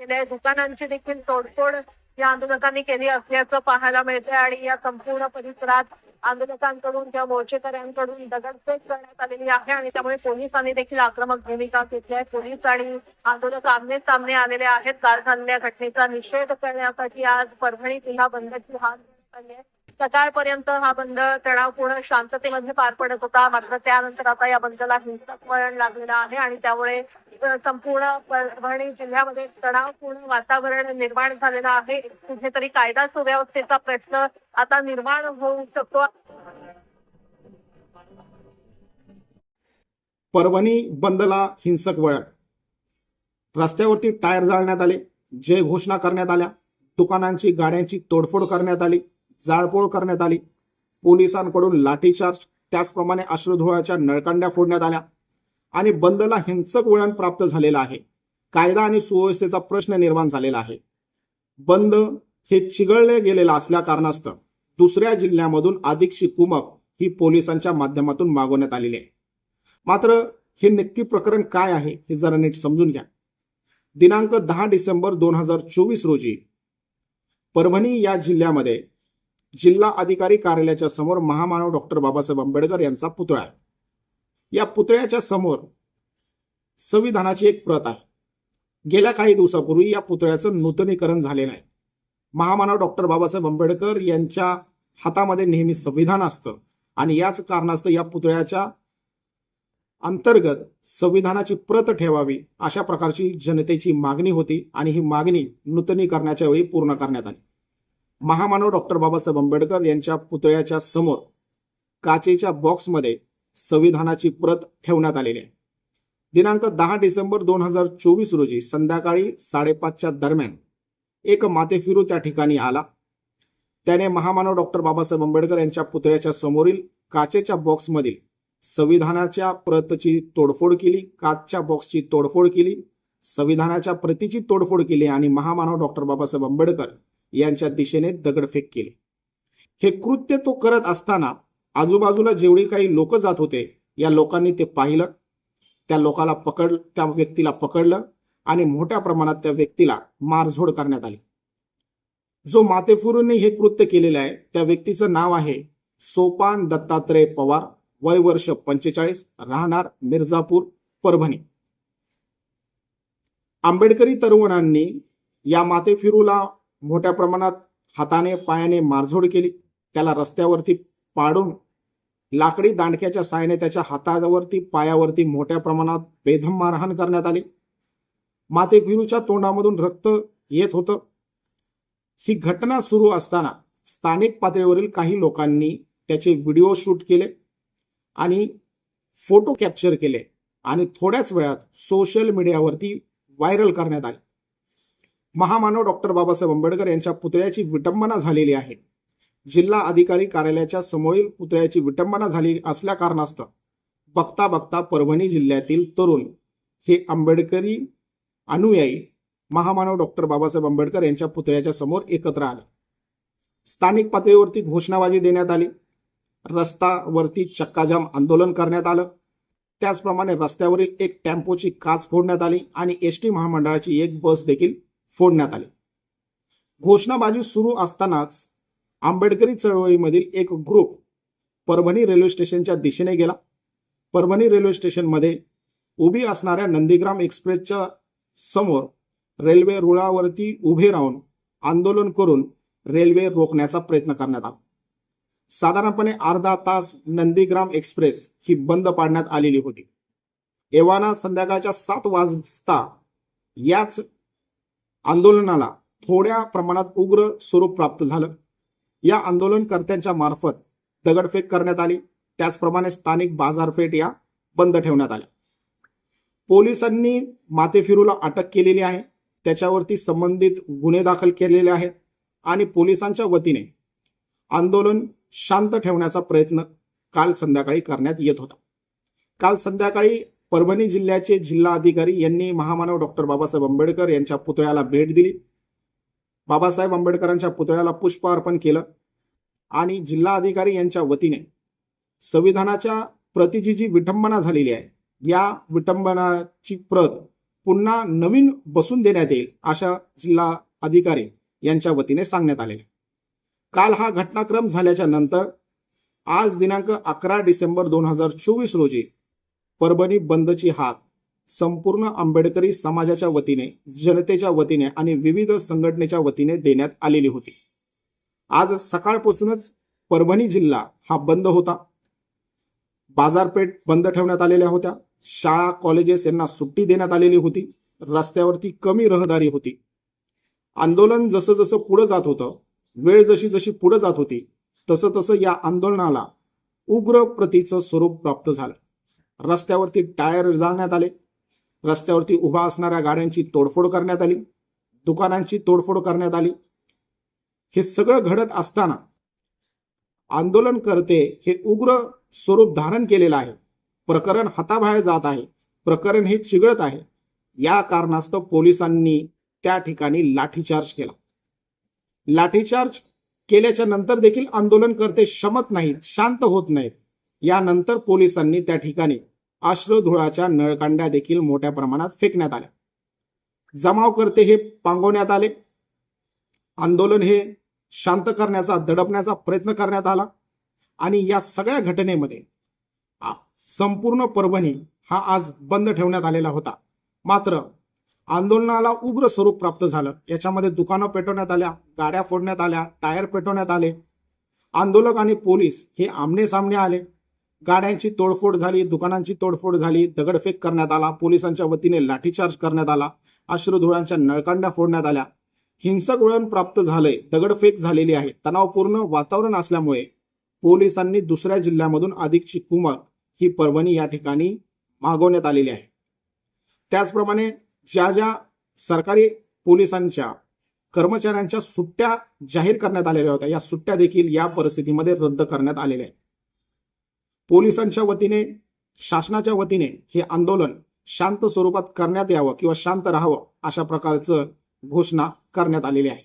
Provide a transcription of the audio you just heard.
केल्या. दुकानांची देखील तोडफोड या आंदोलकांनी केली असल्याचं पाहायला मिळते आणि या संपूर्ण परिसरात आंदोलकांकडून किंवा मोर्चेकऱ्यांकडून दगडफेक करण्यात आलेली आहे आणि त्यामुळे पोलिसांनी देखील आक्रमक भूमिका घेतली आहे पोलीस आणि आंदोलक आमने सामने आलेले आहेत. काल झालेल्या घटनेचा निषेध करण्यासाठी आज परभणी जिल्हा बंदची हात आली आहे. सकाळपर्यंत हा बंद तणावपूर्ण शांततेमध्ये पार पडत होता. मात्र त्यानंतर आता या बंदला हिंसक वळण लागलेलं आहे आणि त्यामुळे संपूर्ण परभणी जिल्ह्यामध्ये तणावपूर्ण वातावरण निर्माण झालेलं आहे. कुठेतरी कायदा सुव्यवस्थेचा प्रश्न आता निर्माण होऊ शकतो. परभणी बंदला हिंसक वळण. रस्त्यावरती टायर जाळण्यात आले जय घोषणा करण्यात आल्या दुकानांची गाड्यांची तोडफोड करण्यात आली जाळपोळ करण्यात आली. पोलिसांकडून लाठीचार्ज त्याचप्रमाणे अश्रुधुळाच्या नळकांड्या फोडण्यात आल्या आणि बंदला हिंसक वळण प्राप्त झालेलं आहे. कायदा आणि सुव्यवस्थेचा प्रश्न निर्माण झालेला आहे. बंद हे चिघळले गेलेलं असल्या कारणास्तव दुसऱ्या जिल्ह्यामधून अधिकची कुमक ही पोलिसांच्या माध्यमातून मागवण्यात आलेली आहे. मात्र हे नक्की प्रकरण काय आहे हे जरा नीट समजून घ्या. दिनांक दहा डिसेंबर दोन हजार चोवीस रोजी परभणी या जिल्ह्यामध्ये जिल्हा अधिकारी कार्यालयाच्या समोर महामानव डॉक्टर बाबासाहेब आंबेडकर यांचा पुतळा आहे. या पुतळ्याच्या समोर संविधानाची एक प्रत आहे. गेल्या काही दिवसापूर्वी या पुतळ्याचं नूतनीकरण झालेलं आहे. महामानव डॉक्टर बाबासाहेब आंबेडकर यांच्या हातामध्ये नेहमी संविधान असतं आणि याच कारणास्तव या पुतळ्याच्या अंतर्गत संविधानाची प्रत ठेवावी अशा प्रकारची जनतेची मागणी होती आणि ही मागणी नूतनीकरणाच्या वेळी पूर्ण करण्यात आली. महामानव डॉक्टर बाबासाहेब आंबेडकर यांच्या पुतळ्याच्या समोर काचेच्या बॉक्समध्ये संविधानाची प्रत ठेवण्यात आलेली आहे. दिनांक दहा डिसेंबर दोन हजार चोवीस रोजी संध्याकाळी साडेपाचच्या दरम्यान एक माथेफिरू त्या ठिकाणी आला. त्याने महामानव डॉक्टर बाबासाहेब आंबेडकर यांच्या पुतळ्याच्या समोरील काचेच्या बॉक्समधील संविधानाच्या प्रतची तोडफोड केली काचच्या बॉक्सची तोडफोड केली संविधानाच्या प्रतीची तोडफोड केली आणि महामानव डॉक्टर बाबासाहेब आंबेडकर यांच्या दिशेने दगडफेक केली. हे कृत्य तो करत असताना आजूबाजूला जेवढी काही लोक जात होते या लोकांनी ते पाहिलं. त्या लोकाला पकड त्या व्यक्तीला पकडलं आणि मोठ्या प्रमाणात त्या व्यक्तीला मारझोड करण्यात आली. जो मातेफुरूंनी हे कृत्य केलेलं आहे त्या व्यक्तीचं नाव आहे सोपान दत्तात्रय पवार. वय वर्ष पंचेचाळीस राहणार मिर्झापूर परभणी. आंबेडकरी तरुणांनी या मातेफिरूला मोठ्या प्रमाणात हाताने पायाने मारझोड केली. त्याला रस्त्यावरती पाडून लाकडी दांडक्याच्या साहाय्याने त्याच्या हातावरती पायावरती मोठ्या प्रमाणात बेधम मारहाण करण्यात आली. माते मातेफिरूच्या तोंडामधून रक्त येत होतं. ही घटना सुरू असताना स्थानिक पातळीवरील काही लोकांनी त्याचे व्हिडिओ शूट केले आणि फोटो कॅप्चर केले आणि थोड्याच वेळात सोशल मीडियावरती व्हायरल करण्यात आले. महामानव डॉक्टर बाबासाहेब आंबेडकर यांच्या पुतळ्याची विटंबना झालेली आहे. जिल्हा अधिकारी कार्यालयाच्या समोरील पुतळ्याची विटंबना झाली असल्या कारणास्तव बघता बघता परभणी जिल्ह्यातील तरुण हे आंबेडकरी अनुयायी महामानव डॉक्टर बाबासाहेब आंबेडकर यांच्या पुतळ्याच्या समोर एकत्र आले. स्थानिक पातळीवरती घोषणाबाजी देण्यात आली. रस्तावरती चक्काजाम आंदोलन करण्यात आलं. त्याचप्रमाणे रस्त्यावरील एक टेम्पोची काच फोडण्यात आली आणि एस टी महामंडळाची एक बस देखील फोडण्यात आले. घोषणाबाजी सुरू असतानाच आंबेडकरी चळवळीमधील एक ग्रुप परभणी रेल्वे स्टेशनच्या दिशेने गेला. परभणी रेल्वे स्टेशनमध्ये उभी असणाऱ्या नंदीग्राम एक्सप्रेसच्या समोर रेल्वे रुळावरती उभे राहून आंदोलन करून रेल्वे रोखण्याचा प्रयत्न करण्यात आला. साधारणपणे अर्धा तास नंदीग्राम एक्सप्रेस ही बंद पाडण्यात आलेली होती. एव्हाना संध्याकाळच्या सात वाजता याच आंदोलनाला थोड्या प्रमाणात उग्र स्वरूप प्राप्त झालं. या आंदोलनकर्त्यांच्या मार्फत दगडफेक करण्यात आली. त्याचप्रमाणे स्थानिक बाजारपेठ या बंद ठेवण्यात आल्या. पोलिसांनी माथेफिरूला अटक केलेली आहे. त्याच्यावरती संबंधित गुन्हे दाखल केलेले आहेत आणि पोलिसांच्या वतीने आंदोलन शांत ठेवण्याचा प्रयत्न काल संध्याकाळी करण्यात येत होता. काल संध्याकाळी परभणी जिल्ह्याचे जिल्हा अधिकारी यांनी महामानव डॉक्टर बाबासाहेब आंबेडकर यांच्या पुतळ्याला भेट दिली. बाबासाहेब आंबेडकरांच्या पुतळ्याला पुष्प अर्पण केलं आणि जिल्हा अधिकारी यांच्या वतीने संविधानाच्या प्रतीची जी विटंबना झालेली आहे या विटंबनाची प्रत पुन्हा नवीन बसून देण्यात येईल अशा जिल्हा अधिकारी यांच्या वतीने सांगण्यात आले काल हा घटनाक्रम झाल्याच्यानंतर आज दिनांक अकरा डिसेंबर दोन हजार चोवीस रोजी परभणी बंदची हाक. संपूर्ण आंबेडकरी समाजाच्या वतीने जनतेच्या वतीने आणि विविध संघटनेच्या वतीने देण्यात आलेली होती. आज सकाळपासूनच परभणी जिल्हा हा बंद होता. बाजारपेठ बंद ठेवण्यात आलेल्या होत्या. शाळा कॉलेजेस यांना सुट्टी देण्यात आलेली होती. रस्त्यावरती कमी रहदारी होती. आंदोलन जसं जसं पुढे जात होतं वेळ जशी जशी पुढे जात होती तसं तसं या आंदोलनाला उग्र प्रतीचं स्वरूप प्राप्त झालं. रस्त्यावरती टायर जाळण्यात आले. रस्त्यावरती उभा असणाऱ्या गाड्यांची तोडफोड करण्यात आली. दुकानांची तोडफोड करण्यात आली. हे सगळं घडत असताना आंदोलन करते हे उग्र स्वरूप धारण केलेलं आहे. प्रकरण हाताबाहेर जात आहे. प्रकरण हे चिघळत आहे. या कारणास्तव पोलिसांनी त्या ठिकाणी लाठीचार्ज केला. लाठीचार्ज केल्याच्यानंतर देखील आंदोलन करते शमत नाहीत शांत होत नाहीत. यानंतर पोलिसांनी त्या ठिकाणी अश्रुधुळाच्या नळकांड्या देखील मोठ्या प्रमाणात फेकण्यात आल्या. जमावकर्ते हे पांगवण्यात आले. आंदोलन हे शांत करण्याचा दडपण्याचा प्रयत्न करण्यात आला. आणि या सगळ्या घटनेमध्ये संपूर्ण परभणी हा आज बंद ठेवण्यात आलेला होता. मात्र आंदोलनाला उग्र स्वरूप प्राप्त झालं. याच्यामध्ये दुकानं पेटवण्यात आल्या गाड्या फोडण्यात आल्या टायर पेटवण्यात आले. आंदोलक आणि पोलीस हे आमने सामने आले. गाड्यांची तोडफोड झाली दुकानांची तोडफोड झाली दगडफेक करण्यात आला पोलिसांच्या वतीने लाठीचार्ज करण्यात आला अश्रुधुळांच्या नळकांड्या फोडण्यात आल्या. हिंसक वळण प्राप्त झालंय दगडफेक झालेली आहे. तणावपूर्ण वातावरण असल्यामुळे पोलिसांनी दुसऱ्या जिल्ह्यामधून अधिकची कुमक ही परभणी या ठिकाणी मागवण्यात आलेली आहे. त्याचप्रमाणे ज्या ज्या सरकारी पोलिसांच्या कर्मचाऱ्यांच्या सुट्ट्या जाहीर करण्यात आलेल्या होत्या या सुट्ट्या देखील या परिस्थितीमध्ये रद्द करण्यात आलेल्या आहेत. पोलिसांच्या वतीने शासनाच्या वतीने हे आंदोलन शांत स्वरूपात करण्यात यावं किंवा शांत राहावं अशा प्रकारचं घोषणा करण्यात आलेली आहे.